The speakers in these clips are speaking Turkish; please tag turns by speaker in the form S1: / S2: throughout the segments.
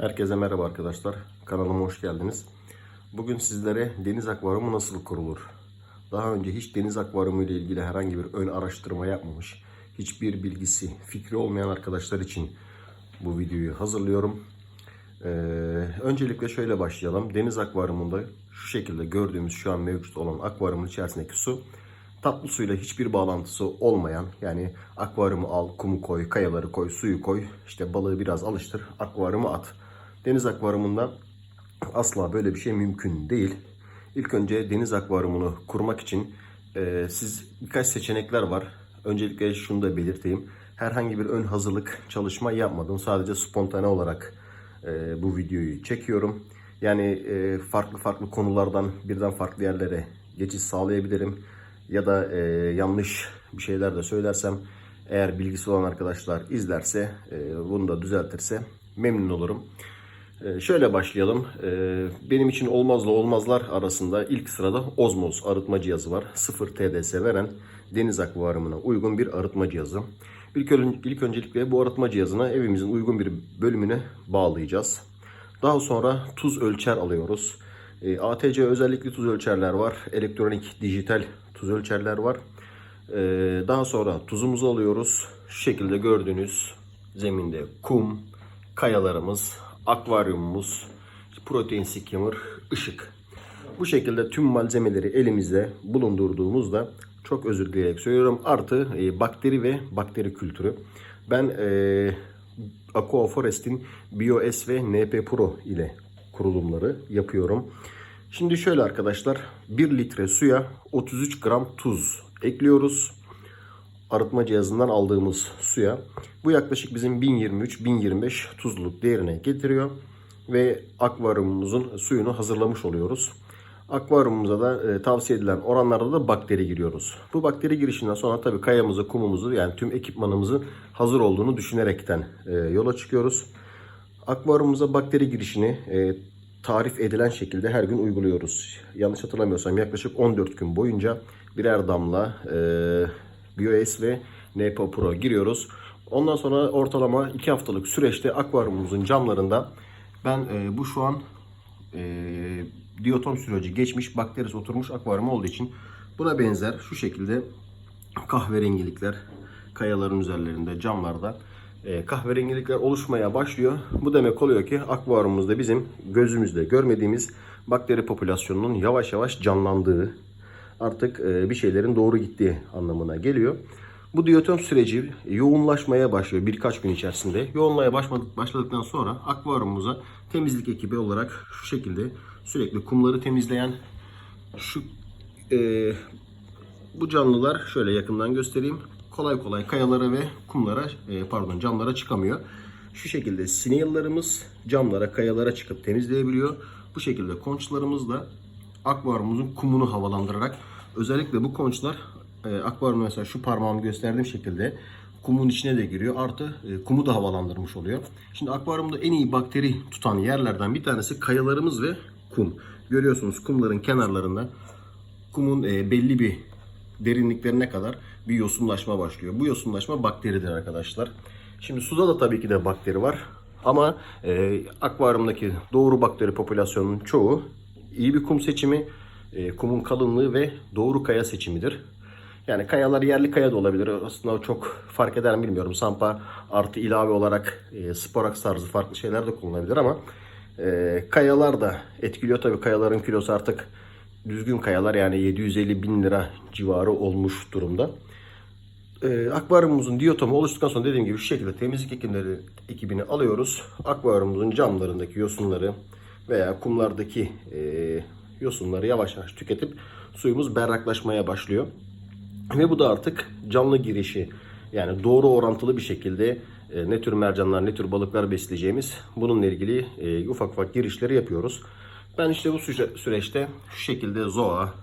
S1: Herkese merhaba arkadaşlar. Kanalıma hoş geldiniz. Bugün sizlere deniz akvaryumu nasıl kurulur? Daha önce hiç deniz akvaryumu ile ilgili herhangi bir ön araştırma yapmamış, hiçbir bilgisi, fikri olmayan arkadaşlar için bu videoyu hazırlıyorum. Ee, öncelikle şöyle başlayalım. Deniz akvaryumunda şu şekilde gördüğümüz şu an mevcut olan akvaryumun içerisindeki su tatlı suyla hiçbir bağlantısı olmayan yani akvaryumu al, kumu koy, kayaları koy, suyu koy, işte balığı biraz alıştır, akvaryuma at. Deniz akvaryumunda asla böyle bir şey mümkün değil. İlk önce deniz akvaryumunu kurmak için e, siz birkaç seçenekler var. Öncelikle şunu da belirteyim. Herhangi bir ön hazırlık çalışma yapmadım. Sadece spontane olarak e, bu videoyu çekiyorum. Yani e, farklı farklı konulardan birden farklı yerlere geçiş sağlayabilirim. Ya da e, yanlış bir şeyler de söylersem eğer bilgisi olan arkadaşlar izlerse e, bunu da düzeltirse memnun olurum. E, şöyle başlayalım. E, benim için olmazla olmazlar arasında ilk sırada Osmos arıtma cihazı var. 0 TDS veren deniz akvaryumuna uygun bir arıtma cihazı. İlk, ön- ilk öncelikle bu arıtma cihazına evimizin uygun bir bölümüne bağlayacağız. Daha sonra tuz ölçer alıyoruz. E, ATC özellikli tuz ölçerler var. Elektronik, dijital tuz ölçerler var. Daha sonra tuzumuzu alıyoruz. Şu şekilde gördüğünüz zeminde kum, kayalarımız, akvaryumumuz, protein skimmer, ışık. Bu şekilde tüm malzemeleri elimizde bulundurduğumuzda çok özür dileyerek söylüyorum. Artı e, bakteri ve bakteri kültürü. Ben e, Aquaforest'in BioS ve NP Pro ile kurulumları yapıyorum. Şimdi şöyle arkadaşlar 1 litre suya 33 gram tuz ekliyoruz. Arıtma cihazından aldığımız suya. Bu yaklaşık bizim 1023-1025 tuzluluk değerine getiriyor. Ve akvaryumumuzun suyunu hazırlamış oluyoruz. Akvaryumumuza da e, tavsiye edilen oranlarda da bakteri giriyoruz. Bu bakteri girişinden sonra tabii kayamızı, kumumuzu yani tüm ekipmanımızın hazır olduğunu düşünerekten e, yola çıkıyoruz. Akvaryumumuza bakteri girişini e, tarif edilen şekilde her gün uyguluyoruz. Yanlış hatırlamıyorsam yaklaşık 14 gün boyunca birer damla e, BioS ve Nepo Pro giriyoruz. Ondan sonra ortalama 2 haftalık süreçte akvaryumumuzun camlarında ben e, bu şu an e, diyotom süreci geçmiş bakterisi oturmuş akvaryum olduğu için buna benzer şu şekilde kahverengilikler kayaların üzerlerinde camlarda e, kahverengilikler oluşmaya başlıyor. Bu demek oluyor ki akvaryumumuzda bizim gözümüzde görmediğimiz bakteri popülasyonunun yavaş yavaş canlandığı artık e, bir şeylerin doğru gittiği anlamına geliyor. Bu diyotom süreci yoğunlaşmaya başlıyor birkaç gün içerisinde. Başladık, başladıktan sonra akvaryumumuza temizlik ekibi olarak şu şekilde sürekli kumları temizleyen şu e, bu canlılar şöyle yakından göstereyim. Kolay kolay kayalara ve kumlara e, pardon camlara çıkamıyor. Şu şekilde snail'larımız camlara, kayalara çıkıp temizleyebiliyor. Bu şekilde konçlarımız da akvaryumumuzun kumunu havalandırarak özellikle bu konçlar e, akvaryum mesela şu parmağımı gösterdiğim şekilde kumun içine de giriyor. Artı e, kumu da havalandırmış oluyor. Şimdi akvaryumda en iyi bakteri tutan yerlerden bir tanesi kayalarımız ve kum. Görüyorsunuz kumların kenarlarında kumun e, belli bir derinliklerine kadar bir yosunlaşma başlıyor. Bu yosunlaşma bakteridir arkadaşlar. Şimdi suda da tabii ki de bakteri var. Ama e, akvaryumdaki doğru bakteri popülasyonunun çoğu iyi bir kum seçimi, e, kumun kalınlığı ve doğru kaya seçimidir. Yani kayalar yerli kaya da olabilir. Aslında çok fark eder mi bilmiyorum. Sampa artı ilave olarak e, sporaks tarzı farklı şeyler de kullanılabilir ama e, kayalar da etkiliyor. Tabii kayaların kilosu artık düzgün kayalar yani 750 bin lira civarı olmuş durumda. E, akvaryumumuzun diyotomu oluştuktan sonra dediğim gibi şu şekilde temizlik ekipleri, ekibini alıyoruz. Akvaryumumuzun camlarındaki yosunları veya kumlardaki e, yosunları yavaş yavaş tüketip suyumuz berraklaşmaya başlıyor. Ve bu da artık canlı girişi yani doğru orantılı bir şekilde e, ne tür mercanlar ne tür balıklar besleyeceğimiz bununla ilgili e, ufak ufak girişleri yapıyoruz. Ben işte bu süre- süreçte şu şekilde zoa,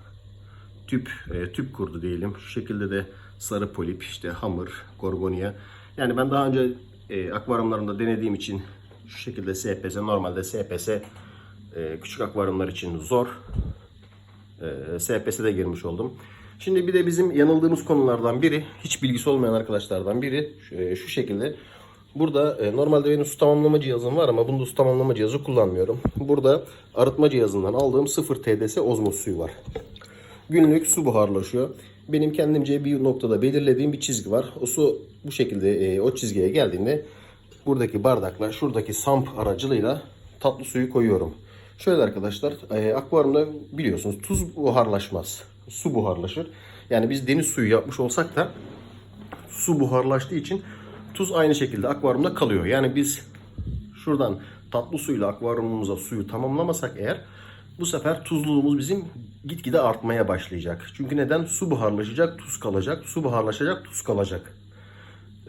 S1: tüp, e, tüp kurdu diyelim. Şu şekilde de sarı polip, işte hamur, gorgonia. Yani ben daha önce e, akvaryumlarında denediğim için şu şekilde SPS, normalde SPS e, küçük akvaryumlar için zor. E, de girmiş oldum. Şimdi bir de bizim yanıldığımız konulardan biri, hiç bilgisi olmayan arkadaşlardan biri e, şu şekilde Burada e, normalde benim su tamamlama cihazım var ama bunda su tamamlama cihazı kullanmıyorum. Burada arıtma cihazından aldığım 0 TDS ozmoz suyu var. Günlük su buharlaşıyor. Benim kendimce bir noktada belirlediğim bir çizgi var. O su bu şekilde e, o çizgiye geldiğinde buradaki bardakla şuradaki samp aracılığıyla tatlı suyu koyuyorum. Şöyle arkadaşlar e, akvaryumda biliyorsunuz tuz buharlaşmaz. Su buharlaşır. Yani biz deniz suyu yapmış olsak da su buharlaştığı için tuz aynı şekilde akvaryumda kalıyor. Yani biz şuradan tatlı suyla akvaryumumuza suyu tamamlamasak eğer bu sefer tuzluluğumuz bizim gitgide artmaya başlayacak. Çünkü neden? Su buharlaşacak, tuz kalacak. Su buharlaşacak, tuz kalacak.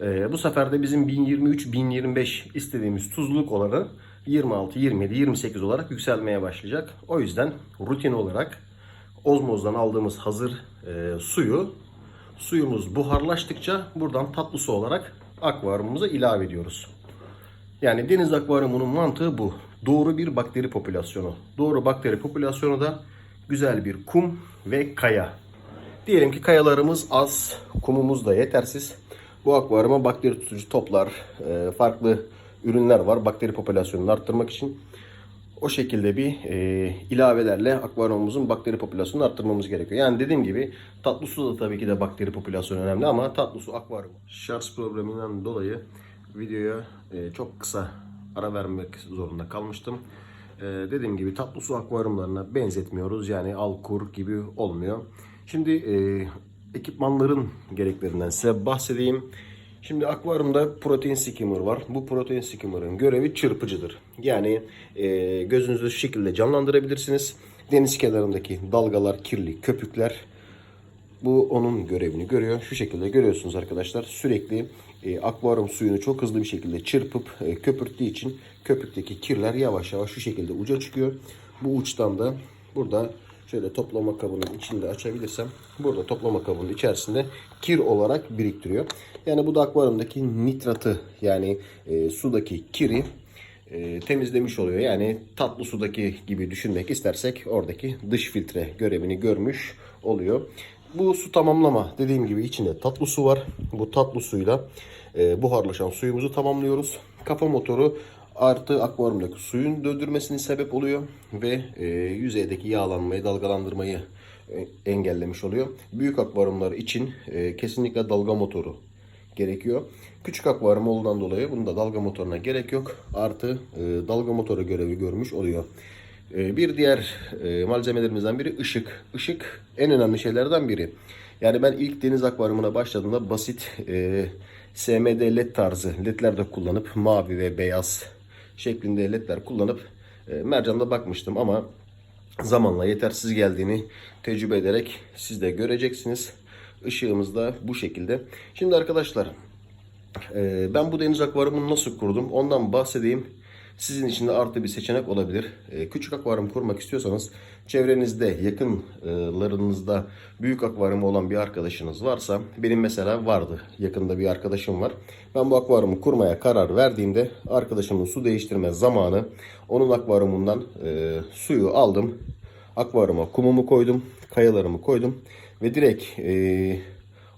S1: Ee, bu sefer de bizim 1023-1025 istediğimiz tuzluluk oranı 26, 27, 28 olarak yükselmeye başlayacak. O yüzden rutin olarak ozmozdan aldığımız hazır e, suyu suyumuz buharlaştıkça buradan tatlı su olarak akvaryumumuza ilave ediyoruz. Yani deniz akvaryumunun mantığı bu. Doğru bir bakteri popülasyonu. Doğru bakteri popülasyonu da güzel bir kum ve kaya. Diyelim ki kayalarımız az, kumumuz da yetersiz. Bu akvaryuma bakteri tutucu toplar, e, farklı ürünler var bakteri popülasyonunu arttırmak için. O şekilde bir e, ilavelerle akvaryumumuzun bakteri popülasyonunu arttırmamız gerekiyor. Yani dediğim gibi tatlı su da tabii ki de bakteri popülasyonu önemli ama tatlı su akvaryum. Şarj probleminden dolayı videoya e, çok kısa ara vermek zorunda kalmıştım. E, dediğim gibi tatlı su akvaryumlarına benzetmiyoruz. Yani alkur gibi olmuyor. Şimdi e, ekipmanların gereklerinden size bahsedeyim. Şimdi akvaryumda protein skimmer var. Bu protein skimmer'ın görevi çırpıcıdır. Yani e, gözünüzü şu şekilde canlandırabilirsiniz. Deniz kenarındaki dalgalar, kirli köpükler bu onun görevini görüyor. Şu şekilde görüyorsunuz arkadaşlar. Sürekli e, akvaryum suyunu çok hızlı bir şekilde çırpıp e, köpürttüğü için köpükteki kirler yavaş yavaş şu şekilde uca çıkıyor. Bu uçtan da burada şöyle toplama kabının içinde açabilirsem burada toplama kabının içerisinde kir olarak biriktiriyor. Yani bu da akvaryumdaki nitratı yani e, sudaki kiri e, temizlemiş oluyor. Yani tatlı sudaki gibi düşünmek istersek oradaki dış filtre görevini görmüş oluyor. Bu su tamamlama dediğim gibi içinde tatlı su var. Bu tatlı suyla e, buharlaşan suyumuzu tamamlıyoruz. Kafa motoru artı akvaryumdaki suyun döndürmesine sebep oluyor ve e, yüzeydeki yağlanmayı, dalgalandırmayı e, engellemiş oluyor. Büyük akvaryumlar için e, kesinlikle dalga motoru gerekiyor. Küçük akvaryum olduğundan dolayı bunda dalga motoruna gerek yok. Artı e, dalga motoru görevi görmüş oluyor. E, bir diğer e, malzemelerimizden biri ışık. Işık en önemli şeylerden biri. Yani ben ilk deniz akvaryumuna başladığımda basit e, SMD led tarzı ledler de kullanıp mavi ve beyaz şeklinde ledler kullanıp e, mercanda bakmıştım ama zamanla yetersiz geldiğini tecrübe ederek siz de göreceksiniz. Işığımız da bu şekilde. Şimdi arkadaşlar e, ben bu deniz akvaryumunu nasıl kurdum ondan bahsedeyim. Sizin için de artı bir seçenek olabilir. E, küçük akvaryum kurmak istiyorsanız çevrenizde yakınlarınızda büyük akvaryum olan bir arkadaşınız varsa benim mesela vardı yakında bir arkadaşım var. Ben bu akvaryumu kurmaya karar verdiğimde arkadaşımın su değiştirme zamanı onun akvaryumundan e, suyu aldım. Akvaryuma kumumu koydum, kayalarımı koydum ve direkt e,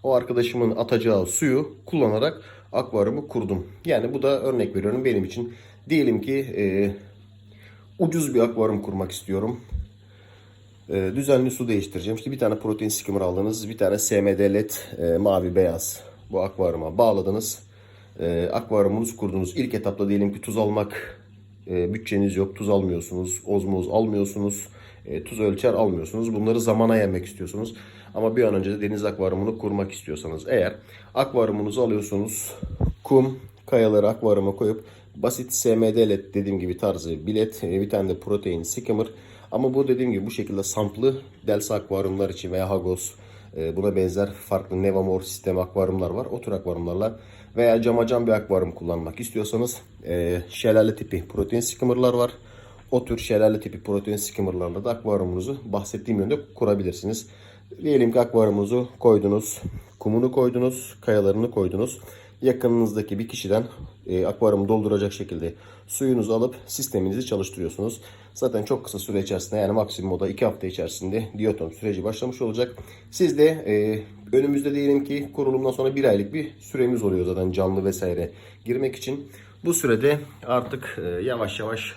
S1: o arkadaşımın atacağı suyu kullanarak akvaryumu kurdum. Yani bu da örnek veriyorum benim için. Diyelim ki e, ucuz bir akvaryum kurmak istiyorum. E, düzenli su değiştireceğim. İşte bir tane protein skimmer aldınız. Bir tane SMD led e, mavi beyaz bu akvaryuma bağladınız. E, akvaryumunuzu kurdunuz. İlk etapta diyelim ki tuz almak e, bütçeniz yok. Tuz almıyorsunuz. Ozmoz almıyorsunuz. E, tuz ölçer almıyorsunuz. Bunları zamana yemek istiyorsunuz. Ama bir an önce de deniz akvaryumunu kurmak istiyorsanız eğer akvaryumunuzu alıyorsunuz. Kum, kayaları akvaryuma koyup basit SMD led dediğim gibi tarzı bilet, e, bir tane de protein skimmer. Ama bu dediğim gibi bu şekilde samplı Delsa akvaryumlar için veya Hagos e, buna benzer farklı Nevamor sistem akvaryumlar var. O tür akvaryumlarla veya camacan bir akvaryum kullanmak istiyorsanız e, şelale tipi protein skimmerlar var. O tür şelale tipi protein skimmerlarla da akvaryumunuzu bahsettiğim yönde kurabilirsiniz. Diyelim ki akvaryumunuzu koydunuz, kumunu koydunuz, kayalarını koydunuz. Yakınınızdaki bir kişiden e, akvaryumu dolduracak şekilde suyunuzu alıp sisteminizi çalıştırıyorsunuz. Zaten çok kısa süre içerisinde yani maksimum o da 2 hafta içerisinde diyotom süreci başlamış olacak. Siz de e, önümüzde diyelim ki kurulumdan sonra bir aylık bir süremiz oluyor zaten canlı vesaire girmek için. Bu sürede artık e, yavaş yavaş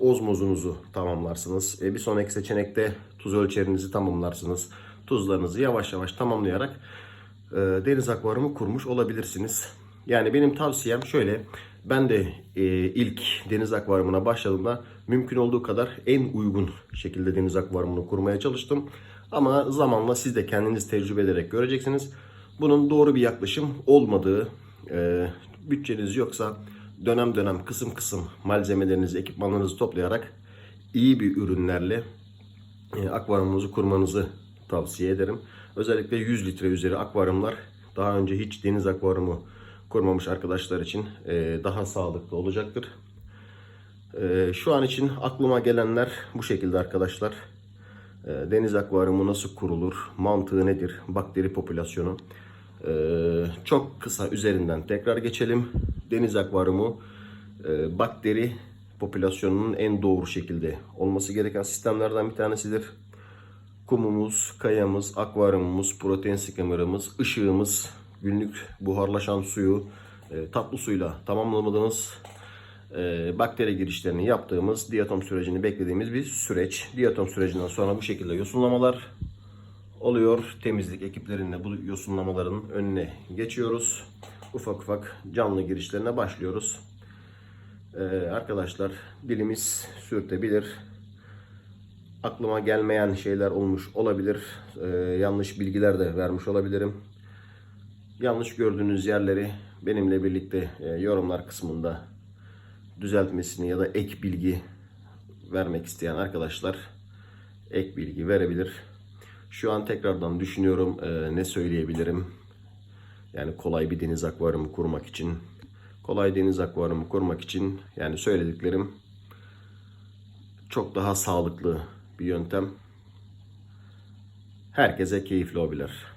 S1: ozmozunuzu tamamlarsınız. E, bir sonraki seçenekte tuz ölçerinizi tamamlarsınız. Tuzlarınızı yavaş yavaş tamamlayarak e, deniz akvaryumu kurmuş olabilirsiniz. Yani benim tavsiyem şöyle. Ben de e, ilk deniz akvaryumuna başladığımda mümkün olduğu kadar en uygun şekilde deniz akvaryumunu kurmaya çalıştım. Ama zamanla siz de kendiniz tecrübe ederek göreceksiniz. Bunun doğru bir yaklaşım olmadığı, e, bütçeniz yoksa dönem dönem kısım kısım malzemelerinizi, ekipmanlarınızı toplayarak iyi bir ürünlerle e, akvaryumunuzu kurmanızı tavsiye ederim. Özellikle 100 litre üzeri akvaryumlar daha önce hiç deniz akvaryumu kurmamış arkadaşlar için e, daha sağlıklı olacaktır. E, Şu an için aklıma gelenler bu şekilde arkadaşlar. E, Deniz akvaryumu nasıl kurulur? Mantığı nedir? Bakteri popülasyonu. Çok kısa üzerinden tekrar geçelim. Deniz akvaryumu bakteri popülasyonunun en doğru şekilde olması gereken sistemlerden bir tanesidir. Kumumuz, kayamız, akvaryumumuz, protein skimmerımız, ışığımız, günlük buharlaşan suyu e, tatlı suyla tamamlamadığımız e, bakteri girişlerini yaptığımız diatom sürecini beklediğimiz bir süreç. Diatom sürecinden sonra bu şekilde yosunlamalar oluyor. Temizlik ekiplerinle bu yosunlamaların önüne geçiyoruz. Ufak ufak canlı girişlerine başlıyoruz. E, arkadaşlar dilimiz sürtebilir aklıma gelmeyen şeyler olmuş olabilir. Ee, yanlış bilgiler de vermiş olabilirim. Yanlış gördüğünüz yerleri benimle birlikte e, yorumlar kısmında düzeltmesini ya da ek bilgi vermek isteyen arkadaşlar ek bilgi verebilir. Şu an tekrardan düşünüyorum e, ne söyleyebilirim. Yani kolay bir deniz akvaryumu kurmak için. Kolay deniz akvaryumu kurmak için yani söylediklerim çok daha sağlıklı bir yöntem. Herkese keyifli hobiler.